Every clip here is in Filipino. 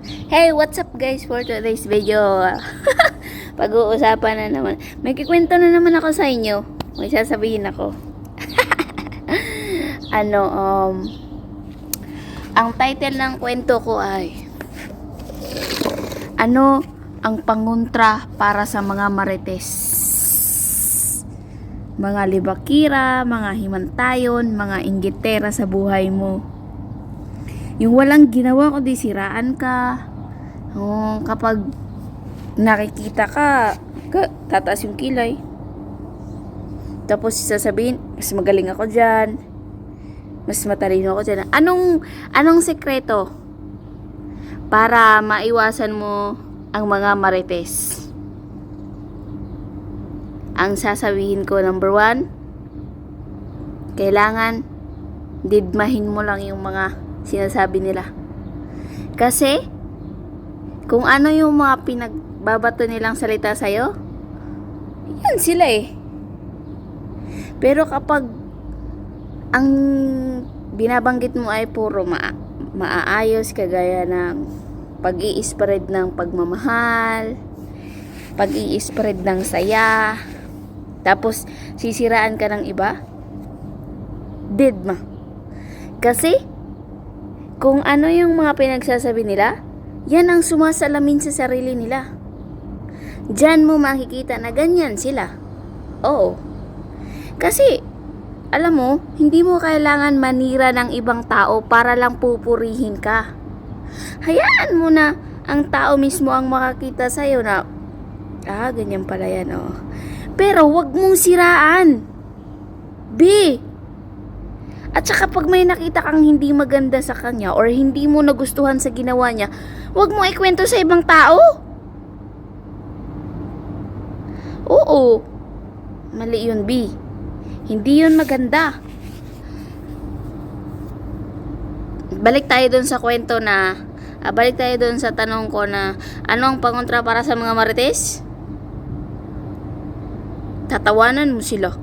Hey, what's up guys for today's video? Pag-uusapan na naman. May kikwento na naman ako sa inyo. May sasabihin ako. ano, um, ang title ng kwento ko ay Ano ang pangontra para sa mga marites? Mga libakira, mga himantayon, mga inggitera sa buhay mo. Yung walang ginawa kundi siraan ka. Oh, kapag nakikita ka, ka tataas yung kilay. Tapos sasabihin, mas magaling ako dyan. Mas matalino ako dyan. Anong, anong sekreto para maiwasan mo ang mga marites? Ang sasabihin ko, number one, kailangan didmahin mo lang yung mga sinasabi nila. Kasi, kung ano yung mga pinagbabato nilang salita sa'yo, yan sila eh. Pero kapag ang binabanggit mo ay puro ma maaayos, kagaya ng pag spread ng pagmamahal, pag spread ng saya, tapos sisiraan ka ng iba, dead ma. Kasi, kung ano yung mga pinagsasabi nila, yan ang sumasalamin sa sarili nila. Diyan mo makikita na ganyan sila. Oo. Kasi, alam mo, hindi mo kailangan manira ng ibang tao para lang pupurihin ka. Hayaan mo na ang tao mismo ang makakita sa'yo na, ah, ganyan pala yan, oh. Pero wag mong siraan. B. At saka pag may nakita kang hindi maganda sa kanya or hindi mo nagustuhan sa ginawa niya, wag mo ikwento sa ibang tao. Oo. Mali yun, B. Hindi yun maganda. Balik tayo dun sa kwento na, ah, balik tayo dun sa tanong ko na, ano ang pangontra para sa mga marites? Tatawanan mo sila.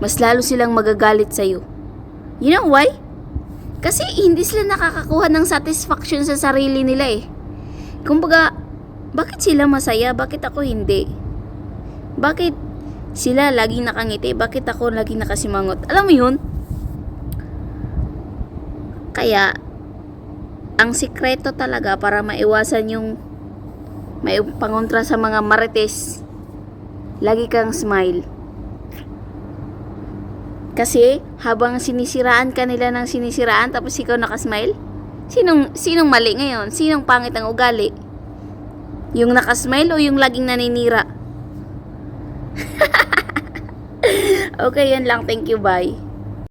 Mas lalo silang magagalit sa'yo. You know why? Kasi hindi sila nakakakuha ng satisfaction sa sarili nila eh. Kumbaga, bakit sila masaya? Bakit ako hindi? Bakit sila laging nakangiti? Bakit ako laging nakasimangot? Alam mo yun? Kaya, ang sikreto talaga para maiwasan yung may pangontra sa mga marites, lagi kang smile. Kasi habang sinisiraan ka nila ng sinisiraan tapos ikaw nakasmile, sinong sinong mali ngayon? Sinong pangit ang ugali? Yung nakasmile o yung laging naninira? okay, yan lang. Thank you. Bye.